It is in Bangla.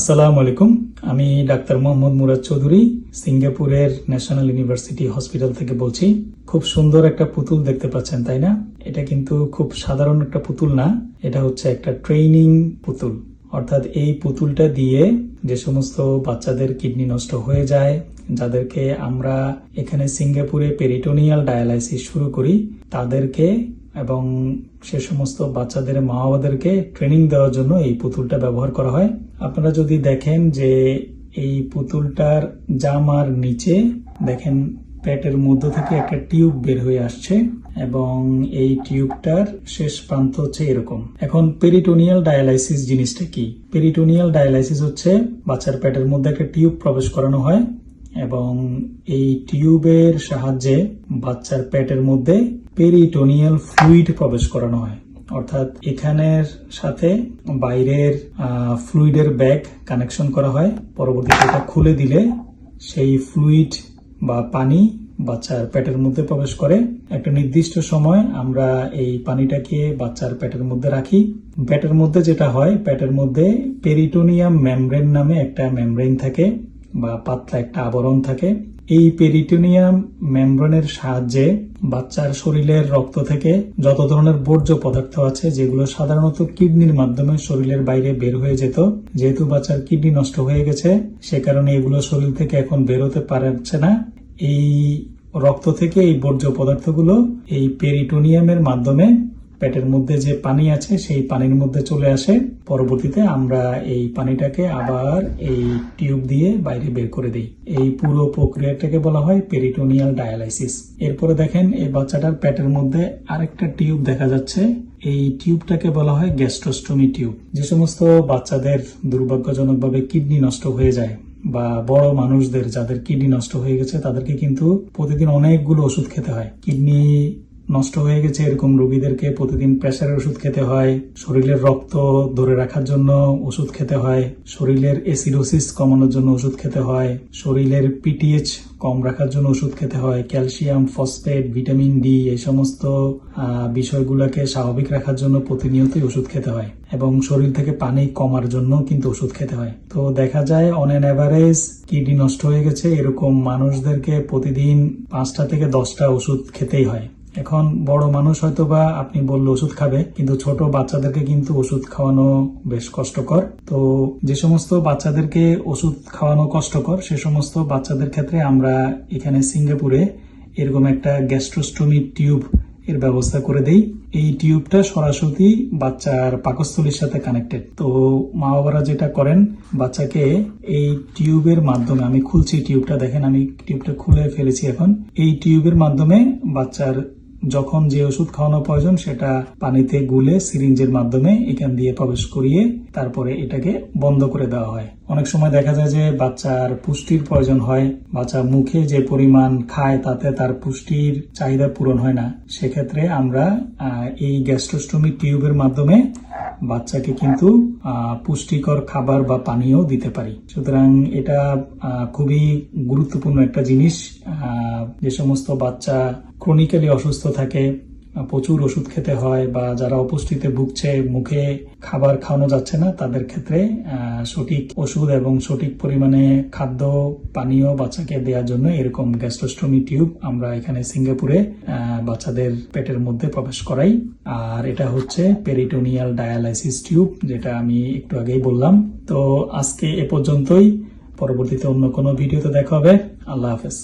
আসসালামু আলাইকুম। আমি ডাক্তার মোহাম্মদ মুরাদ চৌধুরী, সিঙ্গাপুরের ন্যাশনাল ইউনিভার্সিটি হসপিটাল থেকে বলছি। খুব সুন্দর একটা পুতুল দেখতে পাচ্ছেন, তাই না? এটা কিন্তু খুব সাধারণ একটা পুতুল না, এটা হচ্ছে একটা ট্রেনিং পুতুল। অর্থাৎ এই পুতুলটা দিয়ে যে সমস্ত বাচ্চাদের কিডনি নষ্ট হয়ে যায়, যাদেরকে আমরা এখানে সিঙ্গাপুরে পেরিটোনিয়াল ডায়ালাইসিস শুরু করি, তাদেরকে এবং সে সমস্ত বাচ্চাদের মা বাবাদেরকে ট্রেনিং দেওয়ার জন্য এই পুতুলটা ব্যবহার করা হয়। আপনারা যদি দেখেন যে এই পুতুলটার জামার নিচে, দেখেন পেটের মধ্য থেকে একটা টিউব বের হয়ে আসছে। এবং এই টিউবটার শেষ প্রান্ত হচ্ছে এরকম। এখন পেরিটোনিয়াল ডায়ালাইসিস জিনিসটা কি? পেরিটোনিয়াল ডায়ালাইসিস হচ্ছে বাচ্চার পেটের মধ্যে একটা টিউব প্রবেশ করানো হয় এবং এই টিউবের সাহায্যে বাচ্চার পেটের মধ্যে পেরিটোনিয়াল ফ্লুইড প্রবেশ করানো হয়। অর্থাৎ এখানের সাথে বাইরের ফ্লুইডের ব্যাগ কানেকশন করা হয়। পরবর্তীতে এটা খুলে দিলে সেই ফ্লুইড বা পানি বাচ্চার পেটের মধ্যে প্রবেশ করে। একটা নির্দিষ্ট সময় আমরা এই পানিটাকে বাচ্চার পেটের মধ্যে রাখি। পেটের মধ্যে যেটা হয়, পেটের মধ্যে পেরিটোনিয়াম মেমব্রেন নামে একটা মেমব্রেন থাকে বা পাতলা একটা আবরণ থাকে। এই পেরিটোনিয়াম মেমব্রেনের সাহায্যে বাচ্চার শরীরের রক্ত থেকে যত ধরনের বর্জ্য পদার্থ আছে, যেগুলো সাধারণত কিডনির মাধ্যমে শরীরের বাইরে বের হয়ে যেত, যেহেতু বাচ্চার কিডনি নষ্ট হয়ে গেছে, সে কারণে এগুলো শরীর থেকে এখন বেরোতে পারছে না। এই রক্ত থেকে এই বর্জ্য পদার্থগুলো এই পেরিটোনিয়ামের মাধ্যমে পেটের মধ্যে যে পানি আছে, সেই পানির মধ্যে চলে আসে। পরবর্তীতে আমরা এই পানিটাকে আবার এই টিউব দিয়ে বাইরে বের করে দিই। এই পুরো প্রক্রিয়াটাকে বলা হয় পেরিটোনিয়াল ডায়ালাইসিস। এরপরে দেখেন, এই বাচ্চাটার পেটের মধ্যে আরেকটা টিউব দেখা যাচ্ছে। এই টিউবটাকে বলা হয় গ্যাস্ট্রোস্টমি টিউব। যে সমস্ত বাচ্চাদের দুর্ভাগ্যজনকভাবে কিডনি নষ্ট হয়ে যায় বা বড় মানুষদের যাদের কিডনি নষ্ট হয়ে গেছে, তাদেরকে কিন্তু প্রতিদিন অনেকগুলো ওষুধ খেতে হয়। কিডনি নষ্ট হয়ে গেছে এরকম রোগীদেরকে প্রতিদিন প্রেশারের ওষুধ খেতে হয়, শরীরের রক্ত ধরে রাখার জন্য ওষুধ খেতে হয়, শরীরের এসিডোসিস কমানোর জন্য ওষুধ খেতে হয়, শরীরের পিটিএইচ কম রাখার জন্য ওষুধ খেতে হয় ক্যালসিয়াম ফসফেট ভিটামিন ডি এই সমস্ত বিষয়গুলোকে স্বাভাবিক রাখার জন্য প্রতিনিয়তই ওষুধ খেতে হয় এবং শরীর থেকে পানি কমার জন্য কিন্তু ওষুধ খেতে হয়। তো দেখা যায় অন অ্যান অ্যাভারেজ কিডনি নষ্ট হয়ে গেছে, এরকম মানুষদেরকে প্রতিদিন পাঁচটা থেকে দশটা ওষুধ খেতেই হয়। এখন বড় মানুষ হয়তো বা আপনি বললে ওষুধ খাবে, কিন্তু ছোট বাচ্চাদেরকে কিন্তু ওষুধ খাওয়ানো বেশ কষ্টকর। তো যে সমস্ত বাচ্চাদেরকে ওষুধ খাওয়ানো কষ্টকর, সে সমস্ত বাচ্চাদের ক্ষেত্রে আমরা এখানে সিঙ্গাপুরে এরকম একটা গ্যাস্ট্রোস্টমি টিউব এর ব্যবস্থা করে দেই। এই টিউবটা সরাসরি বাচ্চার পাকস্থলীর সাথে কানেক্টেড। তো মা বাবারা যেটা করেন, বাচ্চাকে এই টিউবের মাধ্যমে, আমি খুলছি টিউবটা, দেখেন আমি টিউবটা খুলে ফেলেছি এখন। এই টিউবের মাধ্যমে বাচ্চার যখন যে ওষুধ খাওয়ানো প্রয়োজন, সেটা পানিতে গুলে সিরিঞ্জের মাধ্যমে এখান দিয়ে প্রবেশ করিয়ে তারপরে এটাকে বন্ধ করে দেওয়া হয়। অনেক সময় দেখা যায় যে বাচ্চার পুষ্টির প্রয়োজন হয়, বাচ্চা মুখে যে পরিমাণ খায় তাতে তার পুষ্টির চাহিদা পূরণ হয় না। সেক্ষেত্রে আমরা এই গ্যাস্ট্রোস্টমি টিউবের মাধ্যমে বাচ্চাকে কিন্তু পুষ্টিকর খাবার বা পানীয় দিতে পারি। সুতরাং এটা খুবই গুরুত্বপূর্ণ একটা জিনিস যে সমস্ত বাচ্চা ক্রনিক্যালি অসুস্থ থাকে, প্রচুর ওষুধ খেতে হয় বা যারা অপুষ্টিতে ভুগছে, মুখে খাবার খাওয়ানো যাচ্ছে না, তাদের ক্ষেত্রে সঠিক ওষুধ এবং সঠিক পরিমাণে খাদ্য, পানীয় বাচ্চাকে দেওয়ার জন্য এরকম গ্যাস্ট্রোস্টমি টিউব আমরা এখানে সিঙ্গাপুরে বাচ্চাদের পেটের মধ্যে প্রবেশ করাই। আর এটা হচ্ছে পেরিটোনিয়াল ডায়ালাইসিস টিউব যেটা আমি একটু আগেই বললাম। তো আজকে এ পর্যন্তই। পরবর্তীতে অন্য কোনো ভিডিওতে দেখা হবে। আল্লাহ হাফেজ।